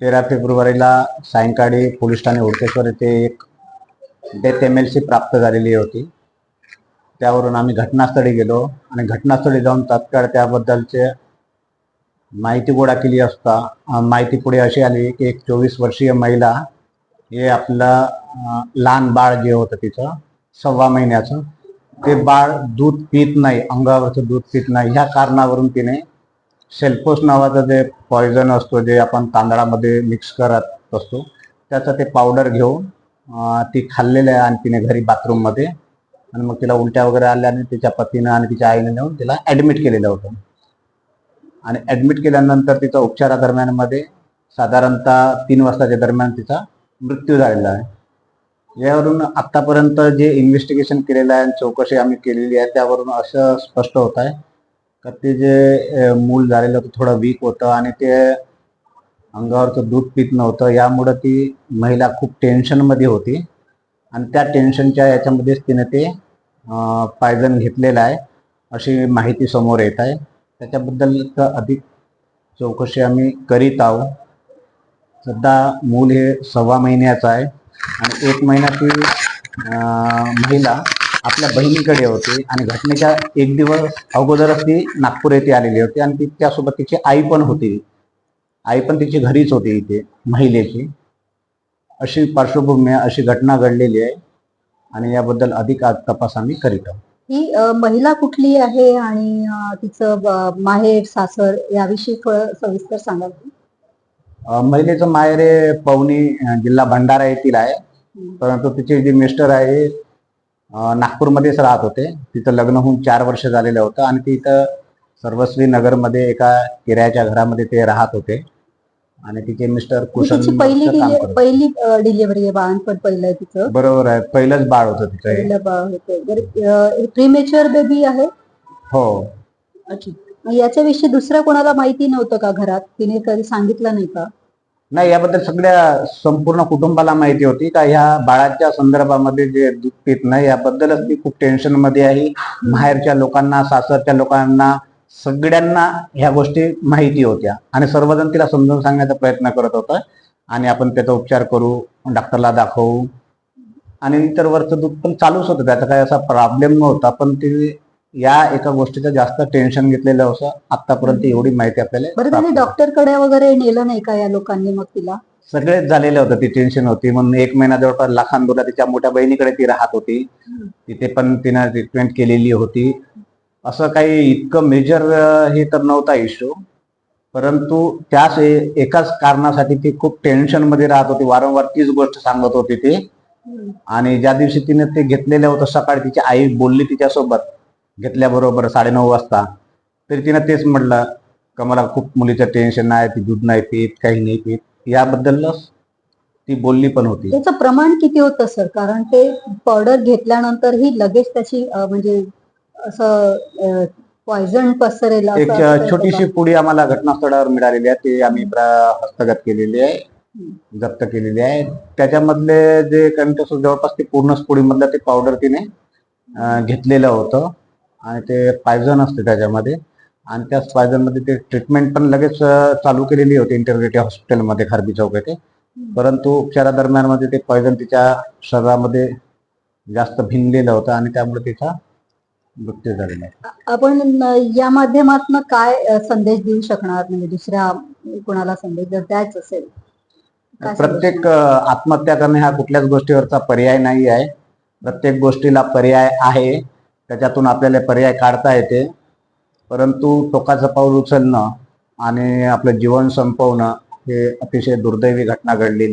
तेरा फेब्रुवारीला सायंकाळी पोलीस ठाणे हुडकेश्वर येथे एक डेथ एम एल सी प्राप्त झालेली होती. त्यावरून आम्ही घटनास्थळी गेलो आणि घटनास्थळी जाऊन तात्काळ त्याबद्दलचे माहिती गोळा केली असता माहिती पुढे अशी आली की एक चोवीस वर्षीय महिला हे आपलं लहान बाळ जे होतं तिचं सव्वा महिन्याचं ते बाळ दूध पित नाही अंगावरचं दूध पित नाही. ह्या कारणावरून तिने सेल्फोस नावाचं जे पॉयझन असतो जे आपण तांदळामध्ये मिक्स करत असतो त्याचं ते पावडर घेऊन ती खाल्लेलं आहे आणि तिने घरी बाथरूममध्ये आणि मग तिला उलट्या वगैरे आल्या आणि तिच्या पतीनं आणि तिच्या आईने नेऊन तिला ॲडमिट केलेलं होतं. आणि ॲडमिट केल्यानंतर तिचा उपचारादरम्यानमध्ये साधारणतः तीन वाजताच्या दरम्यान तिचा मृत्यू झालेला आहे. यावरून आत्तापर्यंत जे इन्व्हेस्टिगेशन केलेलं आहे आणि चौकशी आम्ही केलेली आहे त्यावरून असं स्पष्ट होत आहे का ते जे मूल झालेलं होतं थोडं वीक होतं आणि ते अंगावरचं दूध पित नव्हतं. यामुळं ती महिला खूप टेन्शनमध्ये होती. आणि त्या टेन्शनच्या याच्यामध्येच तिने ते पायजन घेतलेलं आहे अशी माहिती समोर येत आहे. त्याच्याबद्दल तर अधिक चौकशी आम्ही करीत आहोत. सध्या मूल हे सव्वा महिन्याचं आहे. आणि एक महिना ती महिला आपल्या बहिणीकडे होती आणि घटनेच्या एक दिवस अगोदरच ती नागपूर येथे आलेली होती आणि ती त्यासोबत तिची आई पण होती. आई पण तिची घरीच होती इथे महिलेची. अशी पार्श्वभूमी अशी घटना घडलेली आहे आणि याबद्दल अधिक आज तपास आम्ही करीत आहोत. ही महिला कुठली आहे आणि तिचं माहेर सासर याविषयी थोडं सविस्तर सांगा महिलेचं माहेर हे पवनी जिल्हा भंडारा येथील आहे. परंतु तिचे जे मिस्टर आहे नागपूरमध्येच राहत होते. तिचं लग्न होऊन चार वर्ष झालेलं होतं आणि ती इथं सर्वश्री नगरमध्ये एका किरायाच्या घरामध्ये ते राहत होते. आणि तिचे मिस्टर कुशल तिची पहिली डिले-. पहिली डिलिव्हरी आहे बाळणपण पहिलं आहे तिचं. बरोबर आहे. पहिलंच बाळ होतं तिचं हे. पहिलं बाळ होतं. प्रीमेच्युअर बेबी आहे? हो. अच्छा. मग याच्याविषयी दुसऱ्या कोणाला माहिती नव्हतं का घरात? तिने कधी सांगितलं नाही का? नाही याबद्दल सगळ्या संपूर्ण कुटुंबाला माहिती होती. का ह्या बाळाच्या संदर्भामध्ये जे दूध पित नाही याबद्दलच मी खूप टेन्शनमध्ये आहे. माहेरच्या लोकांना सासरच्या लोकांना सगळ्यांना ह्या गोष्टी माहिती होत्या. आणि सर्वजण तिला समजून सांगण्याचा प्रयत्न करत होता. आणि आपण त्याचा उपचार करू डॉक्टरला दाखवू. आणि इतर वरचं दूध पण चालूच होतं. त्याचा काही असा प्रॉब्लेम नव्हता. पण ती या एका गोष्टीचं जास्त टेन्शन घेतलेलं होतं आतापर्यंत एवढी माहिती आपल्याला त्याने प्राप्त डॉक्टरकडे वगैरे नेलं नाही का या लोकांनी मग तिला? सगळेच झालेलं होतं ती टेन्शन होती. म्हणून एक महिना जवळपास लाखांदूरला तिच्या मोठ्या बहिणीकडे ती राहत होती. तिथे पण तिनं ट्रीटमेंट केलेली होती. असं काही इतकं मेजर हे तर नव्हता इश्यू परंतु त्याच एकाच कारणासाठी ती खूप टेन्शनमध्ये राहत होती. वारंवार तीच गोष्ट सांगत होती ती. आणि ज्या दिवशी तिने ते घेतलेलं होतं सकाळी तिची आई बोलली तिच्यासोबत. घेतल्याबरोबर साडेनऊ वाजता. तरी तिनं तेच म्हटलं का मला खूप मुलीचं टेन्शन आहे ती दूध नाही पित काही नाही पित. याबद्दलच ती बोलली पण होती. त्याचं प्रमाण किती होतं सर? कारण ते पावडर घेतल्यानंतर ही लगेच त्याची अ, म्हणजे असं पॉइझन पसरेल असं एक? छोटीशी पुडी आम्हाला घटनास्थळावर मिळालेली आहे ती आम्ही प्रा- हस्तगत केलेली आहे जप्त केलेली आहे. त्याच्यामधले जे कंटेस जवळपास ते पूर्णच पुडीमधलं ते पावडर तिने अं, घेतलेलं होतं. आणि ते पायझन असते त्याच्यामध्ये. आणि त्याच पायझनमध्ये ते ट्रीटमेंट पण लगेच चालू केलेली होती इंटरग्रेटिव्ह हॉस्पिटलमध्ये खारबी चौक येथे परंतु उपचारादरम्यानमध्ये ते पॉयझन तिच्या शरीरामध्ये जास्त भिनलेलं होतं आणि त्यामुळे तिचा मृत्यू झालेला आहे. आपण या माध्यमातून काय संदेश देऊ शकणार? म्हणजे दुसऱ्या कोणाला संदेश जर द्यायचा असेल प्रत्येक आत्महत्या करणे हा कुठल्याच गोष्टीवरचा पर्याय नाही आहे. प्रत्येक गोष्टीला पर्याय आहे. त्याच्यातून आपल्याला पर्याय काढता येते. परंतु टोकाचं पाऊल उचलणं आणि आपलं जीवन संपवणं हे अतिशय दुर्दैवी घटना घडलेली